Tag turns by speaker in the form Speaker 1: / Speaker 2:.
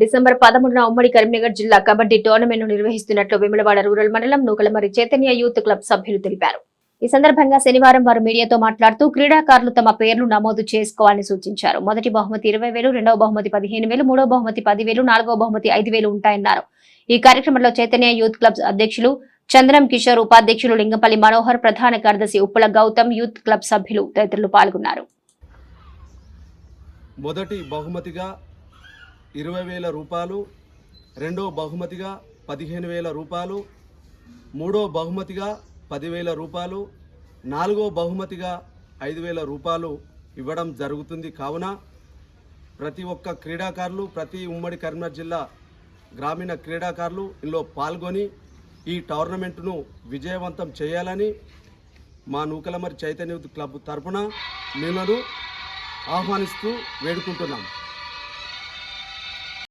Speaker 1: December పదమూడున ఉమ్మడి కరీంనగర్ జిల్లా కబడ్డీ టోర్నమెంట్ నిర్వహిస్తున్నట్లు విమలవాడ రూరల్ మండలం నూకలమరి చైతన్య యూత్ క్లబ్ సభ్యులు తెలిపారు. ఈ సందర్భంగా శనివారం వారు మీడియాతో మాట్లాడుతూ క్రీడాకారులు తమ పేర్లు నమోదు చేసుకోవాలని సూచించారు. మొదటి బహుమతి ఇరవై వేలు రెండవ బహుమతి పదిహేను వేలు మూడవ బహుమతి పదివేలు నాలుగవ బహుమతి ఐదు వేలు ఉంటాయన్నారు. ఈ కార్యక్రమంలో చైతన్య యూత్ క్లబ్ అధ్యక్షులు చంద్రం కిషోర్ ఉపాధ్యక్షులు లింగపల్లి మనోహర్ ప్రధాన కార్యదర్శి ఉప్పల గౌతమ్ యూత్ క్లబ్ సభ్యులు తదితరులు పాల్గొన్నారు.
Speaker 2: మొదటి బహుమతిగా ఇరవై వేల రూపాయలు రెండో బహుమతిగా పదిహేను వేల రూపాయలు మూడో బహుమతిగా పదివేల రూపాయలు నాలుగో బహుమతిగా ఐదు వేల రూపాయలు ఇవ్వడం జరుగుతుంది. కావున ప్రతి ఒక్క క్రీడాకారులు ప్రతి ఉమ్మడి కరీంనగర్ జిల్లా గ్రామీణ క్రీడాకారులు ఇందులో పాల్గొని ఈ టోర్నమెంట్ను విజయవంతం చేయాలని మా నూకలమరి చైతన్య క్లబ్ తరపున మిమ్మల్ని ఆహ్వానిస్తూ వేడుకుంటున్నాం.